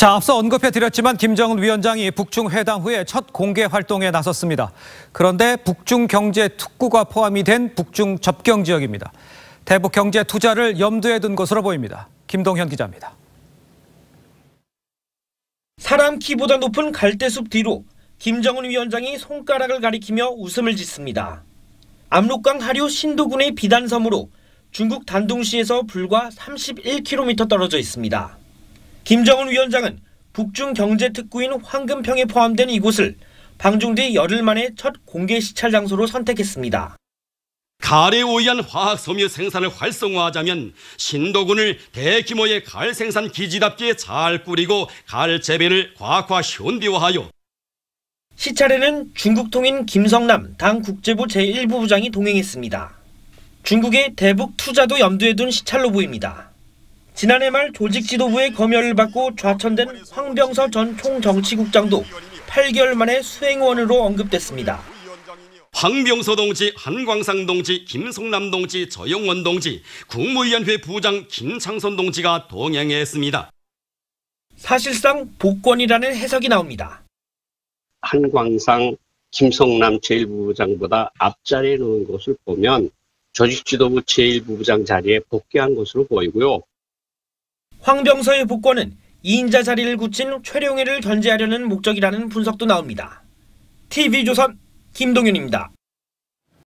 자, 앞서 언급해드렸지만 김정은 위원장이 북중 회담 후에 첫 공개 활동에 나섰습니다. 그런데 북중 경제 특구가 포함이 된 북중 접경 지역입니다. 대북 경제 투자를 염두에 둔 것으로 보입니다. 김동현 기자입니다. 사람 키보다 높은 갈대숲 뒤로 김정은 위원장이 손가락을 가리키며 웃음을 짓습니다. 압록강 하류 신도군의 비단섬으로 중국 단둥시에서 불과 31km 떨어져 있습니다. 김정은 위원장은 북중 경제특구인 황금평에 포함된 이곳을 방중 뒤 열흘 만에 첫 공개 시찰 장소로 선택했습니다. 가래에 의한 화학 섬유 생산을 활성화하자면 신도군을 대규모의 갈 생산 기지답게 잘 꾸리고 갈 재배를 과학화 현대화하여 시찰에는 중국 통인 김성남 당 국제부 제1부부장이 동행했습니다. 중국의 대북 투자도 염두에 둔 시찰로 보입니다. 지난해 말 조직 지도부의 검열을 받고 좌천된 황병서 전 총정치국장도 8개월 만에 수행원으로 언급됐습니다. 황병서 동지, 한광상 동지, 김성남 동지, 저영원 동지, 국무위원회 부장 김창선 동지가 동행했습니다. 사실상 복권이라는 해석이 나옵니다. 한광상, 김성남 제1부부장보다 앞자리에 놓은 것을 보면 조직지도부 제1부부장 자리에 복귀한 것으로 보이고요. 황병서의 복권은 2인자 자리를 굳힌 최룡해를 견제하려는 목적이라는 분석도 나옵니다. TV조선 김동윤입니다.